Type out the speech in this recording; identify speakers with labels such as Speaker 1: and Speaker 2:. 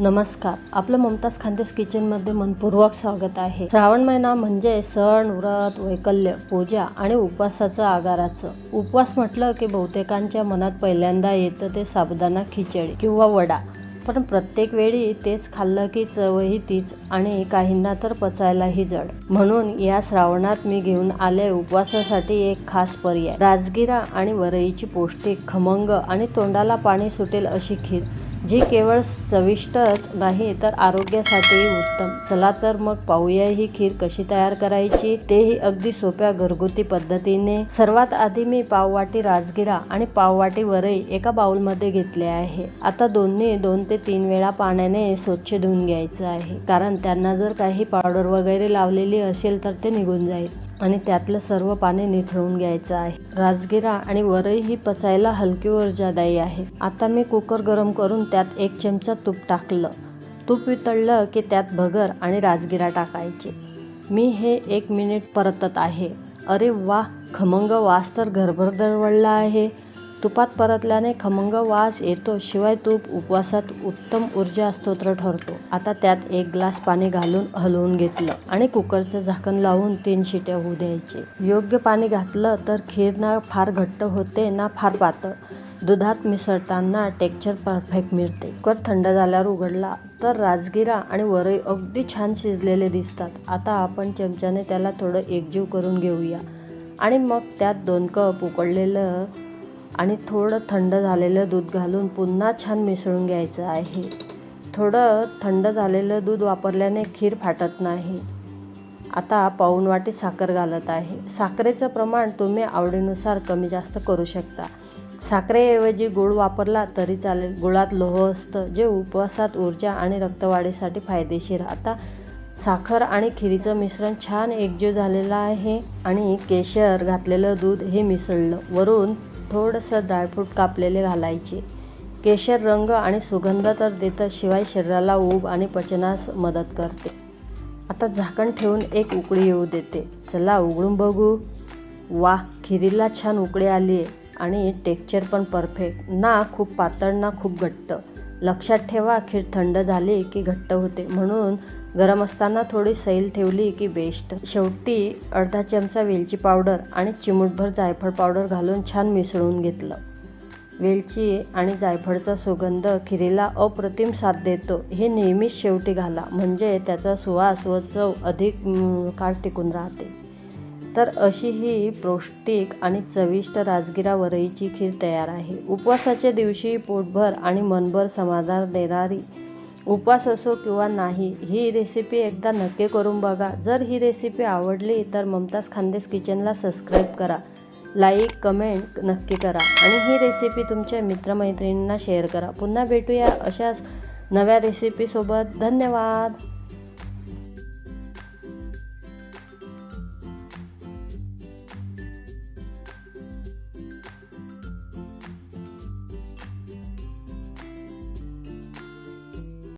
Speaker 1: नमस्कार. आपलं ममताज खानदेस किचनमध्ये मनपूर्वक स्वागत आहे. श्रावण महिना म्हणजे सण व्रत वैकल्य पूजा आणि उपवासाचं आगाराचं. उपवास म्हटलं की बहुतेकांच्या मनात पहिल्यांदा येतं ते साबुदाणा खिचडी किंवा वडा. पण प्रत्येक वेळी तेच खाल्लं की चवही तीच आणि काहींना तर पचायलाही जड. म्हणून या श्रावणात मी घेऊन आले उपवासासाठी एक खास पर्याय. राजगिरा आणि वरईची पौष्टिक खमंग आणि तोंडाला पाणी सुटेल अशी खीर. जी केवळ चविष्टच नाही तर आरोग्यासाठीही उत्तम. चला तर मग पाहूया ही खीर कशी तयार करायची. तेही अगदी सोप्या घरगुती पद्धतीने. सर्वात आधी मी पाववाटी राजगिरा आणि पाववाटी वरई एका बाउलमध्ये घेतले आहे. आता दोन्ही दोन ते तीन वेळा पाण्याने स्वच्छ धुवून घ्यायचं आहे. कारण त्यांना जर काही पावडर वगैरे लावलेली असेल तर ते निघून जाईल. आणि त्यातलं सर्व पाणी निथळून घ्यायचं आहे. राजगिरा आणि वरई ही पचायला हलकी ऊर्जादायी आहे. आता मी कुकर गरम करून त्यात एक चमचा तूप टाकलं. तूप वितळलं की त्यात भगर आणि राजगिरा टाकायचे. मी हे एक मिनिट परतत आहे. अरे वा खमंग वास तर घरभर दरवळला आहे. तुपात परतल्याने खमंग वास येतो शिवाय तूप उपवासात उत्तम ऊर्जा स्तोत्र ठरतो. आता त्यात एक ग्लास पाणी घालून हलवून घेतलं आणि कुकरचं झाकण लावून तीन शिट्या होऊ द्यायचे. योग्य पाणी घातलं तर खीर ना फार घट्ट होते ना फार पातळ. दुधात मिसळताना टेक्चर परफेक्ट मिळते. कुकर थंड झाल्यावर उघडला तर राजगिरा आणि वरई अगदी छान शिजलेले दिसतात. आता आपण चमच्याने त्याला थोडं एकजीव करून घेऊया. आणि मग त्यात दोन कप उकडलेलं आणि थोडं थंड झालेलं दूध घालून पुन्हा छान मिसळून घ्यायचं आहे. थोडं थंड झालेलं दूध वापरल्याने खीर फाटत नाही. आता पाऊण वाटी साखर घालत आहे. साखरेचं प्रमाण तुम्ही आवडीनुसार कमी जास्त करू शकता. साखरेऐवजी गुळ वापरला तरी चालेल. गुळात लोह असतं जे उपवासात ऊर्जा आणि रक्तवाढीसाठी फायदेशीर. आता साखर आणि खिरीचं मिश्रण छान एकजीव झालेलं आहे आणि केशर घातलेलं दूध हे मिसळलं. वरून थोडंसं ड्रायफ्रूट कापलेले घालायचे. केशर रंग आणि सुगंध तर देतं शिवाय शरीराला ऊब आणि पचनास मदत करते. आता झाकण ठेवून एक उकळी येऊ देते. चला उघडून बघू. वा खिरीला छान उकळी आली आहे आणि टेक्चर पण परफेक्ट ना खूप पातळ ना खूप घट्ट. लक्षात ठेवा खीर थंड झाली की घट्ट होते. म्हणून गरम असताना थोडी सैल ठेवली की बेस्ट. शेवटी अर्धा चमचा वेलची पावडर आणि चिमूटभर जायफळ पावडर घालून छान मिसळून घेतलं. वेलची आणि जायफळचा सुगंध खिरीला अप्रतिम साथ देतो. हे नेहमीच शेवटी घाला. म्हणजे त्याचा सुवास व चव अधिक काळ टिकून राहते. तर अशी ही पौष्टिक आणि चविष्ट राजगिरा वरईची खीर तयार आहे. उपवासाच्या दिवशी पोटभर आणि मनभर समाधान देणारी उपवास असो किंवा नाही ही रेसिपी एकदा नक्की करून बघा. जर ही रेसिपी आवडली तर ममताज खानदेश किचनला सबस्क्राईब करा. लाईक कमेंट नक्की करा. आणि ही रेसिपी तुमच्या मित्रमैत्रिणींना शेअर करा. पुन्हा भेटूया अशाच नव्या रेसिपीसोबत धन्यवाद!